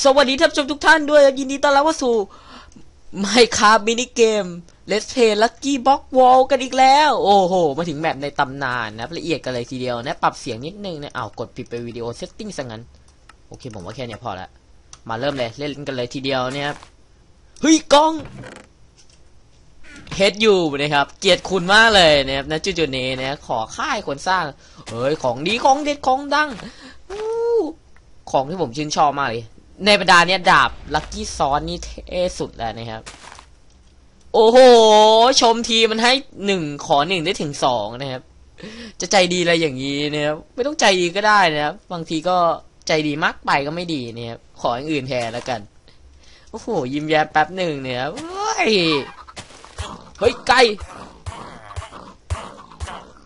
สวัสดีท่านผู้ชมทุกท่านด้วย ยินดีต้อนรับเข้าสู่ไมค์คามินิเกมเลสเพย์ลักกี้บ็อกวอลกันอีกแล้ว โอ้โห มาถึงแมปในตำนานนะละเอียดกันเลยทีเดียวนะ ปรับเสียงนิดนึงนะอ้าวกดผิดไปวิดีโอเซตติ้งซะงั้น โอเค ผมว่าแค่นี้พอละ มาเริ่มเลย เล่นกันเลยทีเดียวเนี่ยครับเฮ้ยกล้องเฮดยูนะครับ เกลียดคุณมากเลยนะครับณจุดๆนี้นะขอค่ายคนสร้างเฮ้ยของดีของเด็ดของดังของที่ผมชื่นชอบมากเลย ในบรรดาเนี่ยดาบลัคกี้ซอนนี่เท่สุดแล้วนะครับ โอ้โห ชมทีมันให้หนึ่งขอหนึ่งได้ถึงสองนะครับ จะใจดีอะไรอย่างนี้นะครับ ไม่ต้องใจดีก็ได้นะครับ บางทีก็ใจดีมากไปก็ไม่ดีนะครับ ขออย่างอื่นแทนแล้วกัน โอ้โห ยิ้มแย้มแป๊บหนึ่งเนี่ยครับเฮ้ย เฮ้ยไก่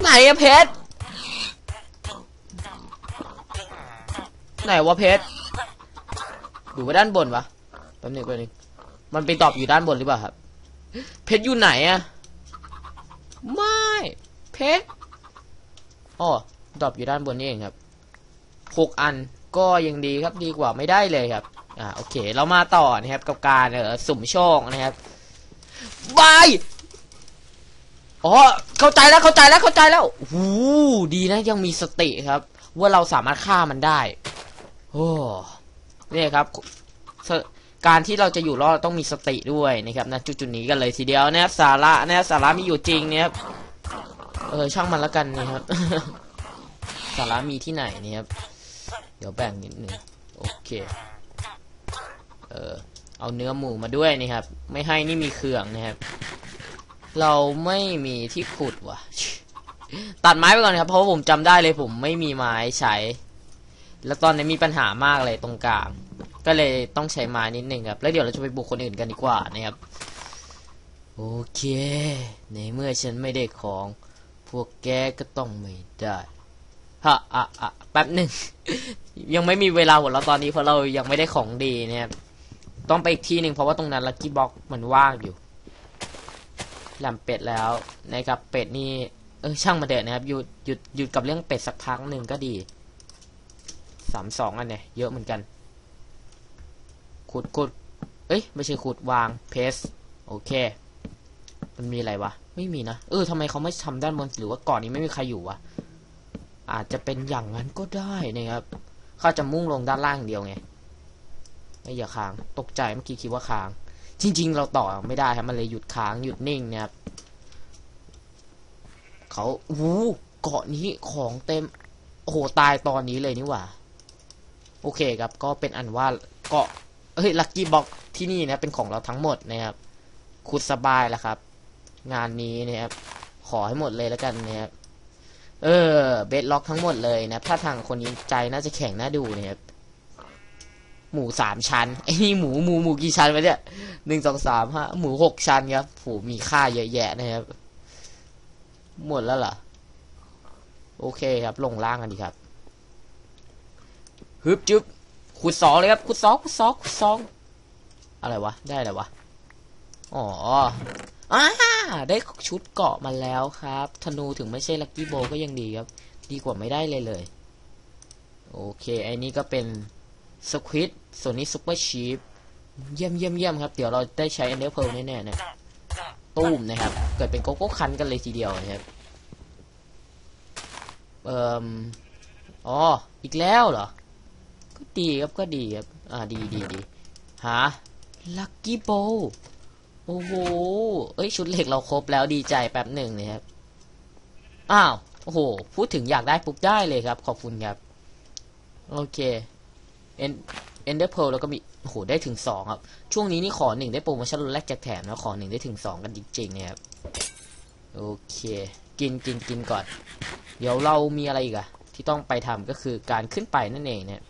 ไหนอะเพชร ไหนวะเพชร อยู่ไปด้านบนวะแป๊บนึงแป๊บนึงมันไปตอบอยู่ด้านบนหรือเปล่าครับ เพชรอยู่ไหนอะไม่ เพชรอ๋อตอบอยู่ด้านบนนี่เองครับหกอันก็ยังดีครับดีกว่าไม่ได้เลยครับ อ่าโอเค เรามาต่อนะครับกับการเออสุ่มโชคนะครับบายอ๋อเข้าใจแล้วเข้าใจแล้วเข้าใจแล้วหูดีนะยังมีสติครับ ว่าเราสามารถฆ่ามันได้โอ้ นี่ยครับการที่เราจะอยู่รอดต้องมีสติด้วยนะครับนะจุดๆนี้กันเลยทีเดียวนะครับสาระนะครับสาระมีอยู่จริงนะครับเออช่างมันล้วกันนะครับ สาระมีที่ไหนเนี่ยครับ เดี๋ยวแบ่งนิดนึงโอเคเออเอาเนื้อหมูมาด้วยนะครับ ไม่ให้นี่มีเครื่องนะครับ เราไม่มีที่ขุดว่ะ ตัดไม้ไปก่อนครับเพราะผมจำได้เลยผมไม่มีไม้ใช้ แล้วตอนนี้มีปัญหามากเลยตรงกลาง ก็เลยต้องใช้ไม้นิดนึงครับ แล้วเดี๋ยวเราจะไปบุกคนอื่นกันดีกว่านะครับ โอเค ในเมื่อฉันไม่ได้ของ พวกแกก็ต้องไม่ได้ฮะอะอะแป๊บหนึ่ง ยังไม่มีเวลาหัวเราะตอนนี้เพราะเรายังไม่ได้ของดีนะครับ ต้องไปอีกที่หนึ่งเพราะว่าตรงนั้นลักกี้บ็อกมันว่างอยู่แหลมเป็ดแล้วนะครับ เป็ดนี่เออช่างมาเด็ดนะครับหยุดหยุดหยุดกับเรื่องเป็ดสักพักหนึ่งก็ดี สามสองอันเนี่ยเยอะเหมือนกัน ขุดขุดเอ้ยไม่ใช่ขุดวางเพสโอเค มันมีอะไรวะ ไม่มีนะเออทำไมเขาไม่ทำด้านบนหรือว่าก่อนนี้ไม่มีใครอยู่วะอาจจะเป็นอย่างนั้นก็ได้นะครับเขาจะมุ่งลงด้านล่างเดียวไงไม่อย่าค้างตกใจเมื่อกี้คิดว่าค้าง จริง ๆ เราต่อไม่ได้ครับมันเลยหยุดค้างหยุดนิ่งนะครับเขาวูเกาะนี้ของเต็มโอ้โหตายตอนนี้เลยนี่หว่า โอเคครับก็เป็นอันว่าเกาะเฮ้ยลักกี้บ็อกที่นี่นะเป็นของเราทั้งหมดนะครับขุดสบายแล้วครับ งานนี้นะครับขอให้หมดเลยแล้วกันนะครับเออเบสล็อกทั้งหมดเลยนะถ้าทางคนนี้ใจน่าจะแข็งน่าดูนะครับหมูสามชั้นไอ้นี่หมูหมูหมูกี่ชั้นวะเนี่ยหนึ่งสองสามห้าหมูหกชั้นครับโหมีค่าเยอะแยะนะครับหมดแล้วเหรอโอเคครับลงล่างกันดีครับ ฮึบจึ๊บขุดสองเลยครับขุดสองขุดสองขุดสองอะไรวะ ได้อะไรวะ อ๋ออ่าได้ชุดเกาะมาแล้วครับ ธนูถึงไม่ใช่ลักกี้โบก็ยังดีครับ ดีกว่าไม่ได้เลยเลย โอเคไอ้นี่ก็เป็นสควิตส่วนนี้ซุปเปอร์ชีฟเยี่ยมเยี่ยมเยี่ยมครับ เดี๋ยวเราได้ใช้เอนเดอร์เพลแน่ๆเนะตุ้มนะครับ เกิดเป็นโกโก้คันกันเลยทีเดียวนะครับ เอ่ออ๋อ อีกแล้วเหรอ ก็ดีครับก็ดีครับ อ่าดีดีดีหาลักกี้โบโอ้โห เอ้ยชุดเหล็กเราครบแล้วดีใจแป๊บหนึ่งนะครับ อ้าว โอ้โห พูดถึงอยากได้ปุ๊บได้เลยครับ ขอบคุณครับ โอเค เอ็นเอนเดอร์เพลแล้วก็มีโอ้โหได้ถึงสองครับ ช่วงนี้นี่ขอหนึ่งได้โปรโมชั่นลดแลกแจกแถมนะขอหนึ่งได้ถึงสองกันจริงๆเนี่ยครับ โอเค กินกินกินก่อน เดี๋ยวเรามีอะไรอีกอะที่ต้องไปทำก็คือการขึ้นไปนั่นเองเนี่ย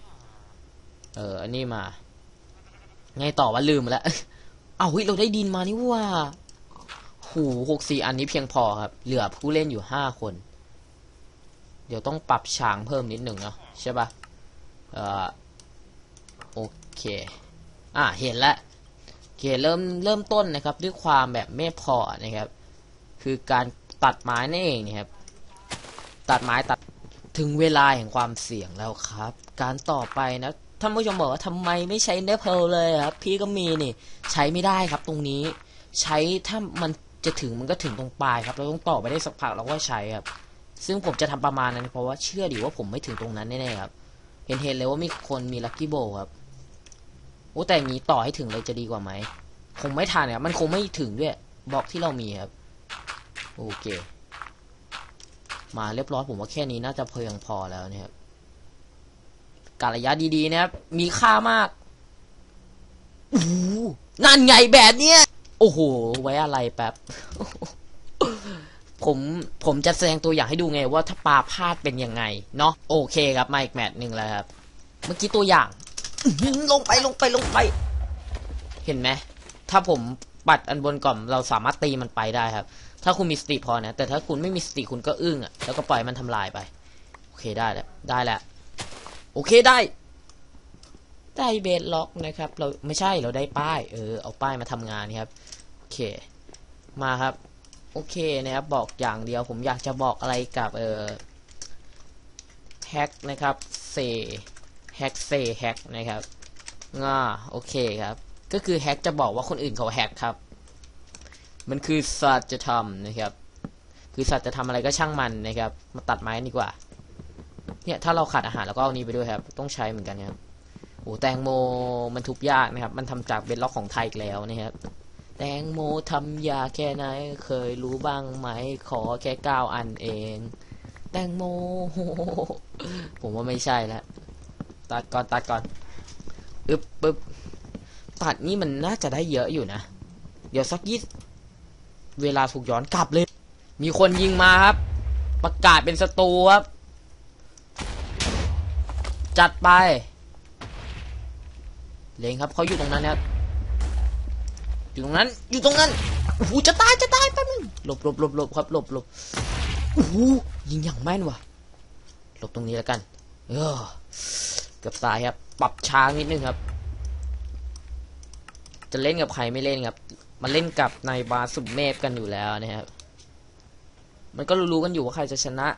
เออ อันนี้มา ไงต่อว่าลืมแล้ว เอาเฮ้ยเราได้ดินมานี่ว่าหูหกสี่อันนี้เพียงพอครับ เหลือผู้เล่นอยู่ห้าคน เดี๋ยวต้องปรับฉางเพิ่มนิดหนึ่งเนาะใช่ปะเออโอเค อะเห็นแล้วโอเคเริ่มเริ่มต้นนะครับ ด้วยความแบบไม่พอนะครับ คือการตัดไม้นั่นเองนะครับ ตัดไม้ตัดถึงเวลาแห่งความเสี่ยงแล้วครับ การต่อไปนะ ท่านผู้ชมบอกว่าทำไมไม่ใช้เนเพลเลยครับ พี่ก็มีนี่ ใช้ไม่ได้ครับตรงนี้ ใช้ถ้ามันจะถึงมันก็ถึงตรงปลายครับ เราต้องต่อไปได้สักพักเราก็ใช้ครับ ซึ่งผมจะทำประมาณนั้นเพราะว่าเชื่อดิว่าผมไม่ถึงตรงนั้นแน่ๆครับ เห็นเห็นเลยว่ามีคนมีลัคกี้โบครับโอ้แต่อย่างนี้ต่อให้ถึงเลยจะดีกว่าไหมคงไม่ทันครับมันคงไม่ถึงด้วยบล็อกที่เรามีครับ โอเค มาเรียบร้อยผมว่าแค่นี้น่าจะเพียงพอแล้วนะครับ การระยะดีๆนะครับ มีค่ามากโอ้นั่นไงแบบเนี้ย โอ้โห ไว้อะไรแป๊บ ผม ผมจะแสดงตัวอย่างให้ดูไงว่าถ้าปลาพลาดเป็นยังไง เนาะ โอเคครับมาอีกแมตช์หนึ่งแล้วครับ เมื่อกี้ตัวอย่าง ลงไปลงไปลงไป เห็นไหม ถ้าผมปัดอันบนก่อนเราสามารถตีมันไปได้ครับ ถ้าคุณมีสติพอนะ แต่ถ้าคุณไม่มีสติคุณก็อึ้งอะ แล้วก็ปล่อยมันทำลายไป โอเคได้แล้ว ได้แล้ว โอเคได้ ได้เบสล็อกนะครับ เราไม่ใช่เราได้ป้าย เออ เอาป้ายมาทำงานครับ โอเค มาครับ โอเคนะครับ บอกอย่างเดียว ผมอยากจะบอกอะไรกับเออแฮกนะครับเซแฮกเซแฮกนะครับง่าโอเคครับ ก็คือแฮกจะบอกว่าคนอื่นเขาแฮกครับ มันคือสัตว์จะทำนะครับ คือสัตว์จะทำอะไรก็ช่างมันนะครับ มาตัดไม้ดีกว่า เนี่ยถ้าเราขาดอาหารเราก็เอานี้ไปด้วยครับ ต้องใช้เหมือนกันครับโอ้แตงโมมันทุบยากนะครับ มันทำจากเบนล็อกของไทยอีกแล้วนะครับแตงโมทำยาแค่ไหนเคยรู้บ้างไหมขอแค่เก้าอันเอง แตงโมผมว่าไม่ใช่แล้วตัดก่อนตัดก่อนอึบปึ๊บตัดนี่มันน่าจะได้เยอะอยู่นะ เดี๋ยวสักยี่เวลาถูกย้อนกลับเลย มีคนยิงมาครับ ประกาศเป็นศัตรูครับ จัดไป เลงครับเขาอยู่ตรงนั้นนะครับ อยู่ตรงนั้น อยู่ตรงนั้น โอ้โห จะตาย จะตายแป๊บนึงหลบหลบหลบหลบครับ หลบหลบโอ้โห ยิงอย่างแม่นว่ะ หลบตรงนี้แล้วกัน เออ เกือบตายครับ ปรับช้านิดนึงครับ จะเล่นกับใครไม่เล่นครับ มาเล่นกับนายบาสุเมฟกันอยู่แล้วนะครับ มันก็รู้ๆกันอยู่ว่าใครจะชนะ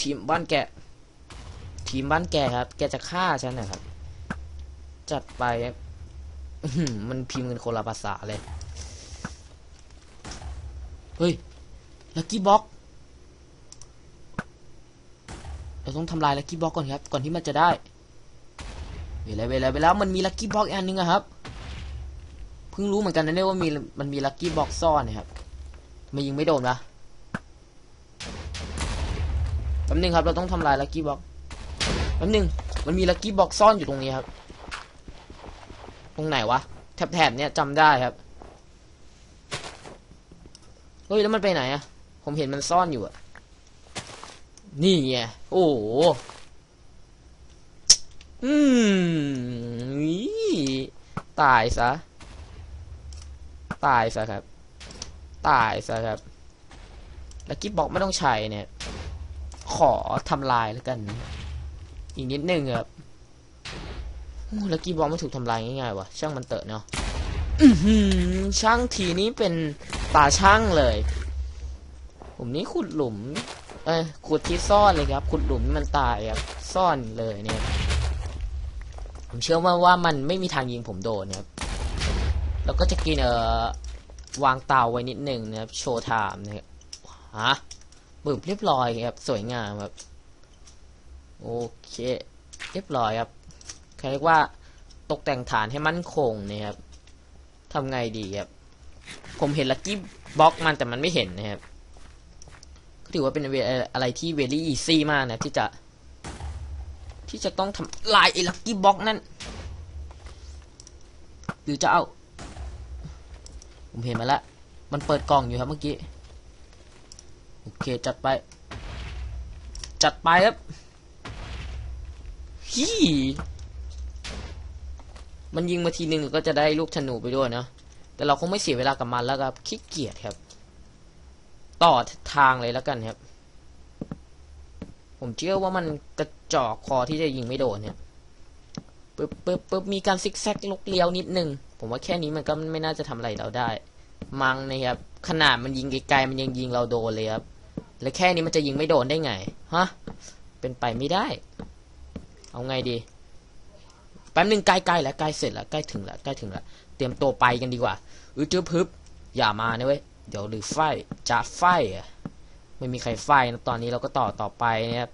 ทีมบ้านแกะ ทีมบ้านแกครับ แกจะฆ่าฉันนะครับ จัดไปมันพิมพ์กันคนละภาษาเลย เฮ้ย ลักกี้บ็อกเราต้องทำลายลักกี้บ็อกก่อนครับ ก่อนที่มันจะได้ เวลาเวลาเวลามันมีลักกี้บ็อกอันนึงอะครับ เพิ่งรู้เหมือนกันนะเนี่ยว่ามีมันมีลักกี้บ็อกซ่อนนะครับไม่ยิงไม่โดนนะแป๊บนึงครับ เราต้องทำลายลักกี้บ็อก แป๊บนึงมันมีลักกี้บ็อกซ่อนอยู่ตรงนี้ครับ ตรงไหนวะ แถบๆเนี่ยจำได้ครับ เฮ้ย แล้วมันไปไหนอะผมเห็นมันซ่อนอยู่อะนี่ไง โอ้โห อืมตายซะ ตายซะครับ ตายซะครับ แล้วกิ๊บบอกไม่ต้องใช้เนี่ย ขอทำลายแล้วกัน อีกนิดนึงครับโอ้แล้วกิ๊บบอกมันถูกทำลายง่ายๆวะช่างมันเตอะเนาะอื้อหือช่างทีนี้เป็นตาช่างเลยผมนี้ขุดหลุม เอ้ยขุดที่ซ่อนเลยครับ ขุดหลุมมันตายครับซ่อนเลยเนี่ย ผมเชื่อว่าว่ามันไม่มีทางยิงผมโดนนะครับแล้วก็จะกินเอ่อวางเตาไว้นิดหนึ่งนะครับ โชว์ไทม์นะครับฮะบึบเรียบร้อยครับ สวยงามครับ โอเค เรียบร้อยครับเขาเรียกว่าตกแต่งฐานให้มั่นคงนะครับทำไงดีครับ ผมเห็นลักกี้บล็อกมันแต่มันไม่เห็นนะครับ ก็ถือว่าเป็นอะไรที่เวลี่อีซี่มากนะที่จะ ที่จะต้องทำลายไอ้ลักกี้บล็อกนั่น หรือจะเอา ผมเห็นมาแล้ว มันเปิดกล่องอยู่ครับเมื่อกี้ โอเค จัดไป จัดไปครับ ฮีมันยิงมาทีนึงก็จะได้ลูกธนูไปด้วยเนาะแต่เราคงไม่เสียเวลากับมันแล้วครับ ขี้เกียจครับ ต่อทางเลยแล้วกันครับ ผมเชื่อว่ามันกระจอกคอที่จะยิงไม่โดนเนี่ยปึ๊บปึ๊บปึ๊บมีการซิกแซกลกเลี้ยวนิดนึง ผมว่าแค่นี้มันก็ไม่น่าจะทำอะไรเราได้ มังนะครับ ขนาดมันยิงไกลๆมันยังยิงเราโดนเลยครับ และแค่นี้มันจะยิงไม่โดนได้ไง ฮะ เป็นไปไม่ได้ เอาไงดี แป๊บหนึ่งใกล้ๆแล้วใกล้เสร็จแล้วใกล้ถึงแล้วใกล้ถึงแล้วเตรียมตัวไปกันดีกว่าอือจื้อพึบอย่ามานะเว้ยเดี๋ยวหรือไฟจะไฟอะไม่มีใครไฟนะตอนนี้เราก็ต่อต่อไปนะครับ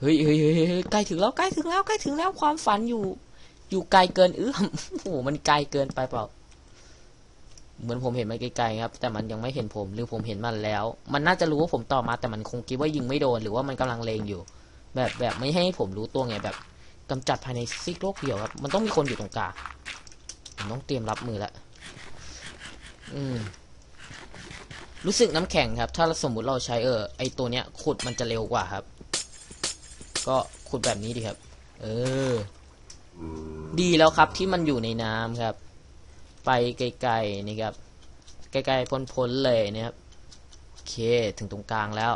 เฮ้ยเฮ้ยเฮ้ยเฮ้ยใกล้ถึงแล้วใกล้ถึงแล้วใกล้ถึงแล้วความฝันอยู่ อยู่ไกลเกินเอื้อมโอ้โหมันไกลเกินไปเปล่า เหมือนผมเห็นมันไกลๆครับ แต่มันยังไม่เห็นผมหรือผมเห็นมันแล้ว มันน่าจะรู้ว่าผมต่อมาแต่มันคงคิดว่ายิงไม่โดนหรือว่ามันกำลังเลงอยู่ แบบแบบไม่ให้ผมรู้ตัวไงแบบกำจัดภายในซีกโลกเดียวครับ มันต้องมีคนอยู่ตรงกลางผมต้องเตรียมรับมือแล้วอืม รู้สึกน้ำแข็งครับ ถ้าสมมุติเราใช้เออไอตัวเนี้ยขุดมันจะเร็วกว่าครับ ก็ขุดแบบนี้ดีครับ เออ ดีแล้วครับที่มันอยู่ในน้ำครับ ไปไกลๆนี่ครับไกลๆพ้นๆเลยนะครับโอเคถึงตรงกลางแล้ว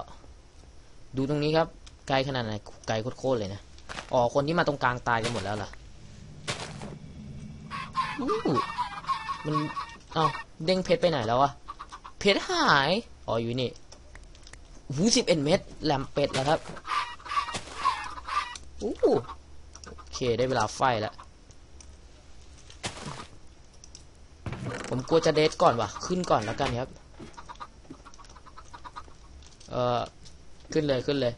ดูตรงนี้ครับ ไกลขนาดไหนไกลโคตรเลยนะอ๋อคนที่มาตรงกลางตายกันหมดแล้วล่ะอู้มันเอ้าเด้งเพชรไปไหนแล้วอะเพชรหายอ๋ออยู่นี่หูสิบเอ็ดเม็ดแหลมเป็ดแล้วครับอู้โอเคได้เวลาไฟแล้วผมกลัวจะเดทก่อนวะขึ้นก่อนแล้วกันครับ เอ่อขึ้นเลยขึ้นเลย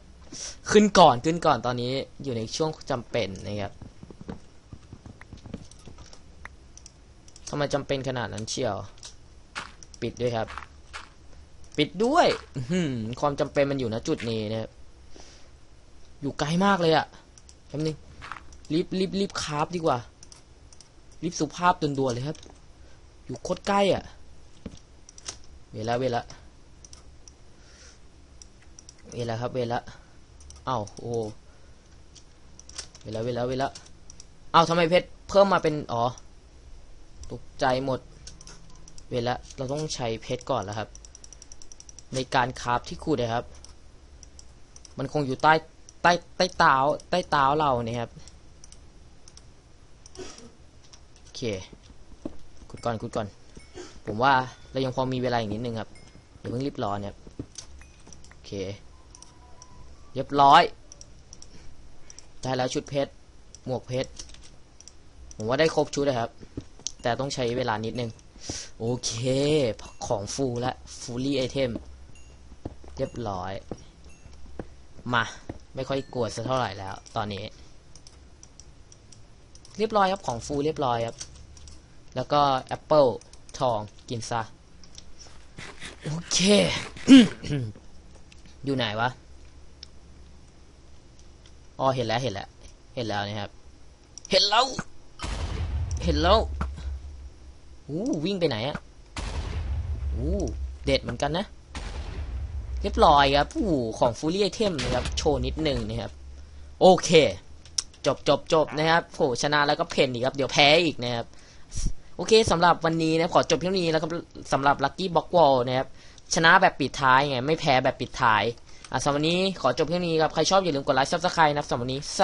ขึ้นก่อนขึ้นก่อนตอนนี้อยู่ในช่วงจำเป็นนะครับทำไมจำเป็นขนาดนั้นเชียว ปิดด้วยครับ ปิดด้วยอืความจำเป็นมันอยู่ณจุดนี้นะครับอยู่ไกลมากเลยอะแป๊บนึงรีบรีบรีบคราฟดีกว่ารีบสุภาพด่วนๆเลยครับ อยู่โคตรใกล้อะเวลาเวลาเวลาครับเวลา อ้าวโอ้เวลาเวลาเวลาอ้าวทำไมเพชรเพิ่มมาเป็นอ๋อตกใจหมด เวลาเราต้องใช้เพชรก่อนแล้วครับ ในการคราฟที่ขุดนะครับ มันคงอยู่ใต้ใต้ใต้เท้าใต้เท้าเราเนี่ยครับโอเคขุดก่อนขุดก่อน ผมว่าเรายังพอมีเวลาอีกนิดนึงครับอย่าเพิ่งรีบร้อนครับโอเค เรียบร้อย ได้แล้วชุดเพชร หมวกเพชร ผมว่าได้ครบชุดเลยครับ แต่ต้องใช้เวลานิดนึง โอเค ของฟูและฟูลี่ไอเทม เรียบร้อย มา ไม่ค่อยกลัวสักเท่าไหร่แล้ว ตอนนี้ เรียบร้อยครับ ของฟูเรียบร้อยครับ แล้วก็แอปเปิลทองกินซะ โอเค อยู่ไหนวะ อ๋อเห็นแล้วเห็นแล้วเห็นแล้วนะครับ เห็นแล้ว เห็นแล้วอู้วิ่งไปไหนอะอู้เด็ดเหมือนกันนะ เรียบร้อยครับอู้ของฟูลี่ไอเทมนะครับ โชว์นิดหนึ่งนะครับ โอเค จบจบจบนะครับโหชนะแล้วก็เพนอีกครับ เดี๋ยวแพ้อีกนะครับโอเคสำหรับวันนี้นะขอจบเพียงนี้แล้วก็สำหรับลั c กี้บ็อกวอลนะครับชนะแบบปิดท้ายไงไม่แพ้แบบปิดท้าย อะสำหรับวันนี้ขอจบเพียงนี้ครับ ใครชอบอย่าลืมกดไลค์ซับสไครต์นะครับสำหรับวันนี้ส